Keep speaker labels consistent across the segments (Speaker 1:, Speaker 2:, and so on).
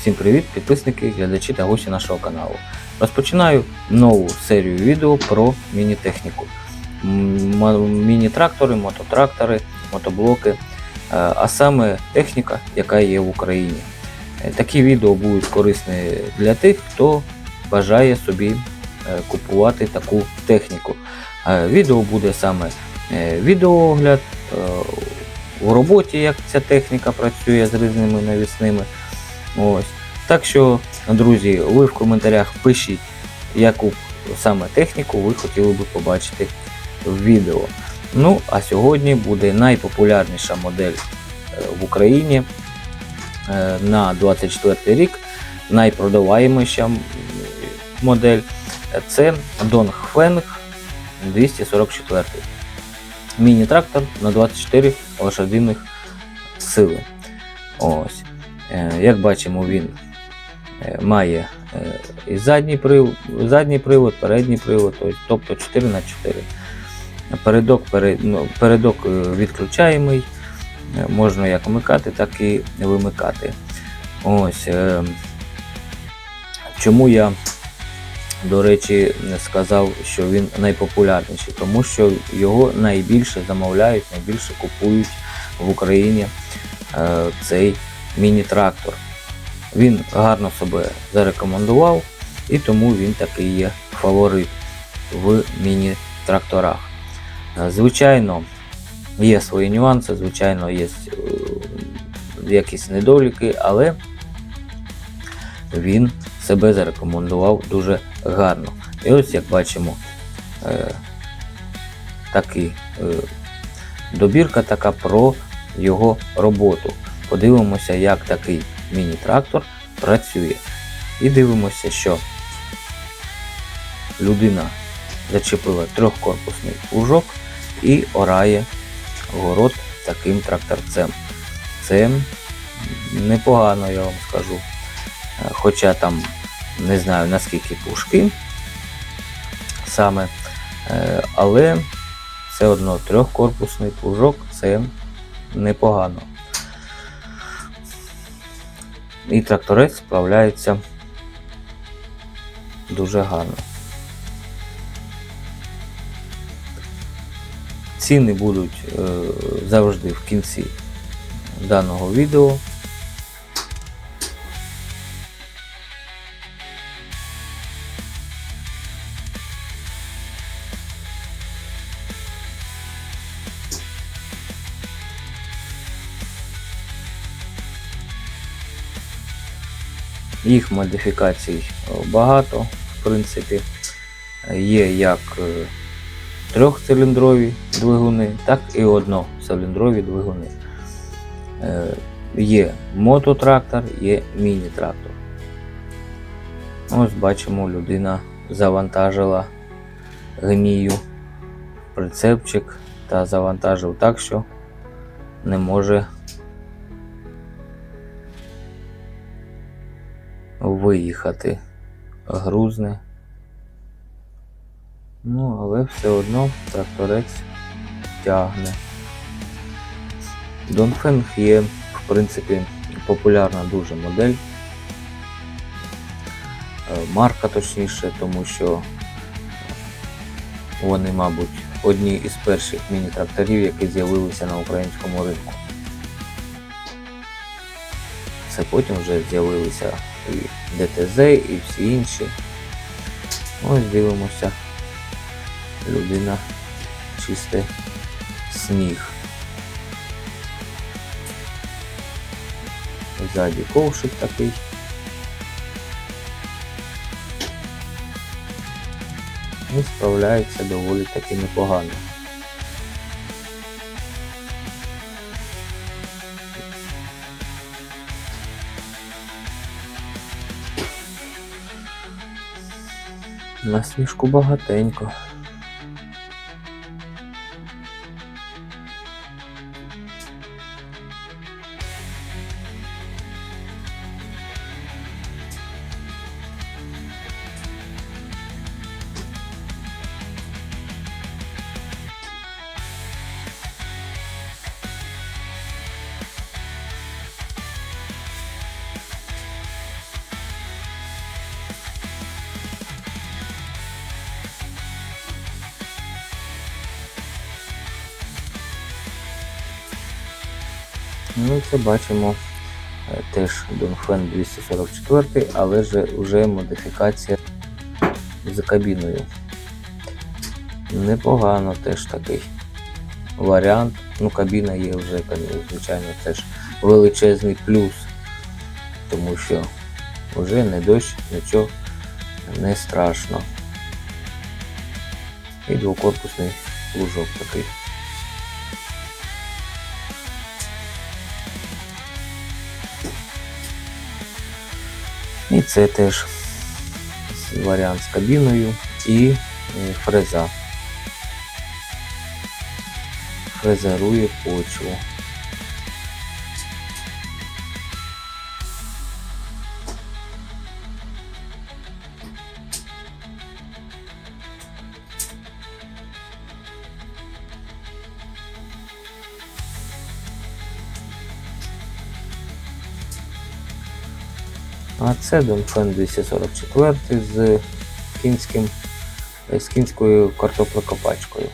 Speaker 1: Всім привіт, підписники, глядачі та гості нашого каналу. Розпочинаю нову серію відео про міні-техніку. Міні-трактори, мототрактори, мотоблоки, е, а саме техніка, яка є в Україні. Е, Такі відео будуть корисні для тих, хто бажає собі е, купувати таку техніку. Відео буде саме відеоогляд у роботі, як ця техніка працює з різними навісними. Ось. Так що, друзі, ви в коментарях пишіть, яку саме техніку ви хотіли би побачити в відео. Ну, а сьогодні буде найпопулярніша модель е, в Україні е, на 24 рік, найпродаваєміша модель. Це Dongfeng 244. Міні-трактор на 24 лошадиних сили. Ось. Е, Як бачимо, він е, має е, і задній привод, задній привод, передній привод, тобто 4 на 4 Передок, перед, ну, передок відключаємий, можна як вмикати, так і вимикати. Ось. Чому я, до речі, сказав, що він найпопулярніший, тому що його найбільше замовляють, найбільше купують в Україні цей міні-трактор. Він гарно себе зарекомендував, і тому він такий є фаворит в міні-тракторах. Е, Звичайно, є свої нюанси, звичайно, є е, якісь недоліки, але він себе зарекомендував дуже гарно. І ось як бачимо, е, такий, добірка така про його роботу. Подивимося, як такий міні-трактор працює. І дивимося, що людина зачепила трьохкорпусний плужок і орає город таким тракторцем. Це непогано, я вам скажу. Хоча там не знаю наскільки пушки саме, е, але все одно трьохкорпусний плужок це непогано. І тракторець справляється дуже гарно. Ціни будуть е, завжди в кінці даного відео. Їх модифікацій е, багато, в принципі. Є як е, трьохциліндрові двигуни, так і одноциліндрові двигуни. Е, Є мототрактор, є міні-трактор. Ось бачимо, людина завантажила гнію прицепчик та завантажив так, що не може виїхати. Грузне. Ну, але все одно тракторець тягне. Донфенг є, в принципі, популярна дуже модель. Е, Марка точніше, тому що вони, мабуть, одні із перших міні-тракторів, які з'явилися на українському ринку. Це потім вже з'явилися і ДТЗ, і всі інші. Ось дивимося. Людина чисте сніг. Ззаді ковшик такий. І справляється доволі таки непогано. На сніжку багатенько. Ну це бачимо е, теж Донфен 244, але ж вже модифікація з кабіною. Непогано теж такий варіант. Ну, кабіна є вже, звичайно, теж величезний плюс, тому що вже не дощ, нічого не страшно. І двокорпусний лужок такий. І це теж варіант з кабіною і е, фреза. Фрезерує почву. А це Донфен 244 з кінським, з кінською картоплекопачкою.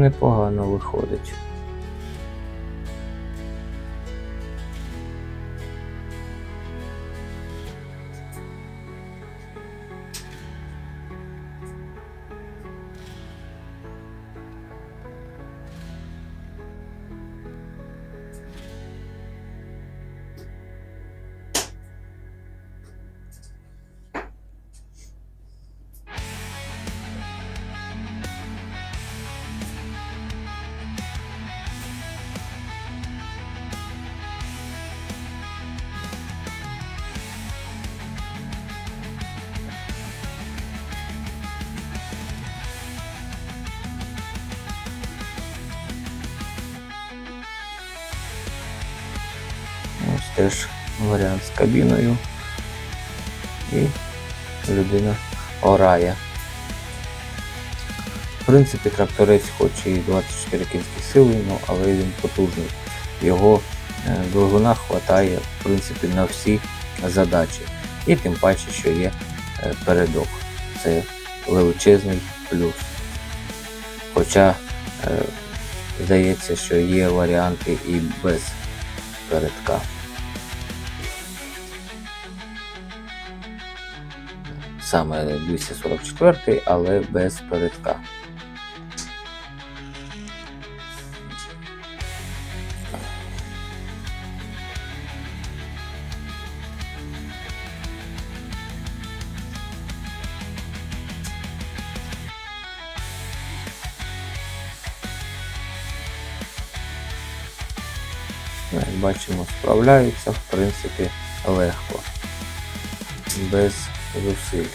Speaker 1: Непогано виходить. Теж варіант з кабіною. І людина орає. В принципі, тракторець хоч і 24 кінські сили, ну, але він потужний. Його е, двигуна вистачає в принципі, на всі задачі. І тим паче, що є е, передок. Це величезний плюс. Хоча е, здається, що є варіанти і без передка. Саме 244, але без передка. Ну, бачимо, справляються, в принципі, легко, без зусиль.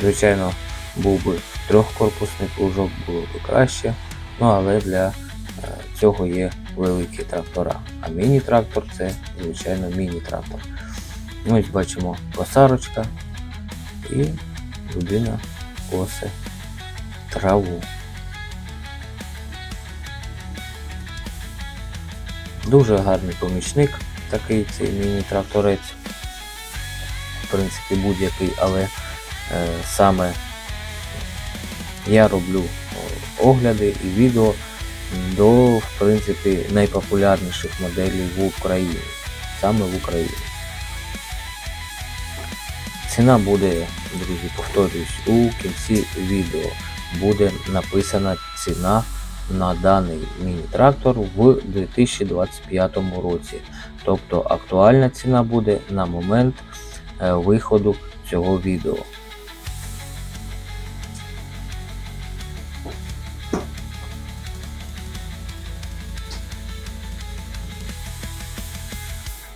Speaker 1: Звичайно, був би трьохкорпусний кружок, було б краще, ну але для е, цього є великі трактора. А міні-трактор це, звичайно, міні-трактор. Ось бачимо косарочка і людина косе траву. Дуже гарний помічник такий цей міні-тракторець. В принципі, будь-який, але е, саме я роблю огляди і відео до в принципі, найпопулярніших моделей в Україні. Саме в Україні. Ціна буде, друзі, повторюсь, у кінці відео буде написана ціна на даний міні-трактор в 2025 році. Тобто актуальна ціна буде на момент е, виходу цього відео.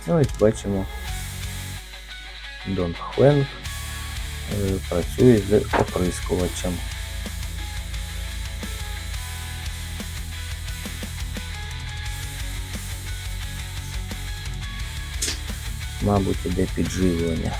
Speaker 1: Ну, ось бачимо, Дон Хвен е, працює з оприскувачем. Мабуть, іде підживлення.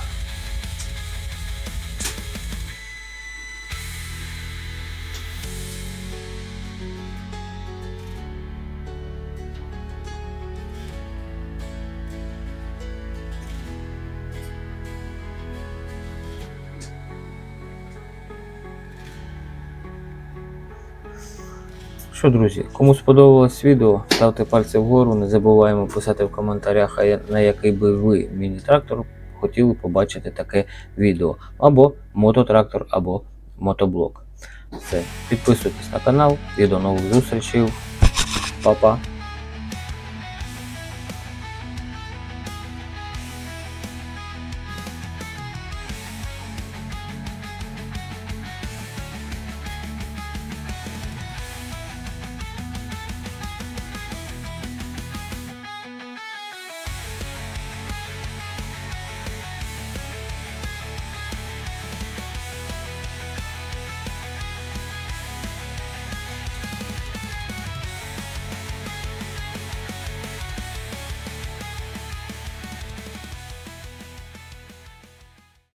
Speaker 1: Що, друзі, кому сподобалось відео, ставте пальці вгору, не забуваємо писати в коментарях, на який би ви міні-трактор хотіли побачити таке відео. Або мототрактор, або мотоблок. Все, підписуйтесь на канал і до нових зустрічей. Па-па.